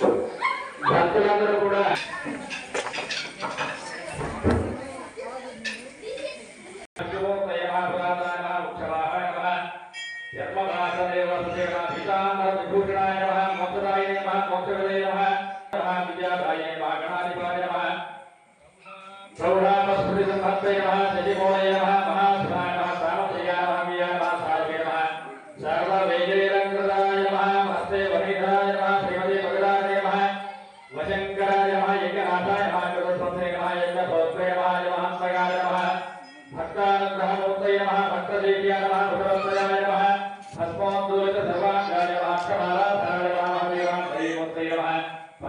భక్తులందరూ కూడా सर्ववेदेरङ्कृताय महामस्ते वरे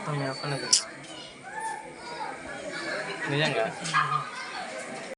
మొత్తం వ్యవసాయం నిజంగా?